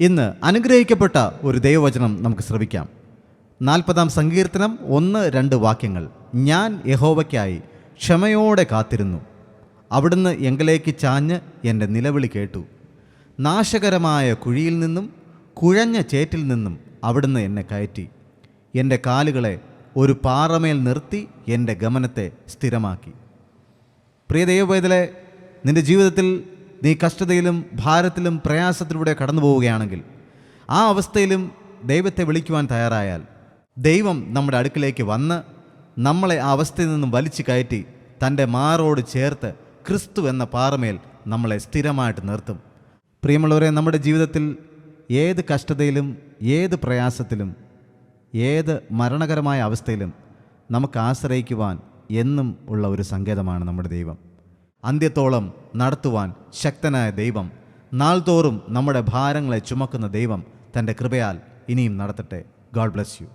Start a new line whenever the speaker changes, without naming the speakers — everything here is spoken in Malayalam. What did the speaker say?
ഇന്ന് അനുഗ്രഹിക്കപ്പെട്ട ഒരു ദൈവവചനം നമുക്ക് ശ്രവിക്കാം. നാൽപ്പതാം സങ്കീർത്തനം ഒന്ന് രണ്ട് വാക്യങ്ങൾ. ഞാൻ യഹോവയ്ക്കായി ക്ഷമയോടെ കാത്തിരുന്നു. അവിടുന്ന് എങ്കിലേക്ക് ചാഞ്ഞ് എന്റെ നിലവിളി കേട്ടു. നാശകരമായ കുഴിയിൽ നിന്നും കുഴഞ്ഞ ചേറ്റിൽ നിന്നും അവിടുന്ന് എന്നെ കയറ്റി. എന്റെ കാലുകളെ ഒരു പാറമേൽ നിർത്തി എന്റെ ഗമനത്തെ സ്ഥിരമാക്കി. പ്രിയ ദൈവവേദലെ നിന്റെ ജീവിതത്തിൽ നീ കഷ്ടതയിലും ഭാരത്തിലും പ്രയാസത്തിലൂടെ കടന്നു പോവുകയാണെങ്കിൽ ആ അവസ്ഥയിലും ദൈവത്തെ വിളിക്കുവാൻ തയ്യാറായാൽ ദൈവം നമ്മുടെ അടുക്കിലേക്ക് വന്ന് നമ്മളെ ആ അവസ്ഥയിൽ നിന്നും വലിച്ചു കയറ്റി തന്റെ മാറോട് ചേർത്ത് ക്രിസ്തു എന്ന പാറമേൽ നമ്മളെ സ്ഥിരമായിട്ട് നിർത്തും. പ്രിയമുള്ളവരെ നമ്മുടെ ജീവിതത്തിൽ ഏത് കഷ്ടതയിലും ഏത് പ്രയാസത്തിലും ഏത് മരണകരമായ അവസ്ഥയിലും നമുക്ക് ആശ്രയിക്കുവാൻ എന്നും ഉള്ള ഒരു സങ്കേതമാണ് നമ്മുടെ ദൈവം. അന്ത്യത്തോളം നടത്തുവാൻ ശക്തനായ ദൈവം നാൾതോറും നമ്മുടെ ഭാരങ്ങളെ ചുമക്കുന്ന ദൈവം തന്റെ കൃപയാൽ ഇനിയും നടത്തട്ടെ. God bless you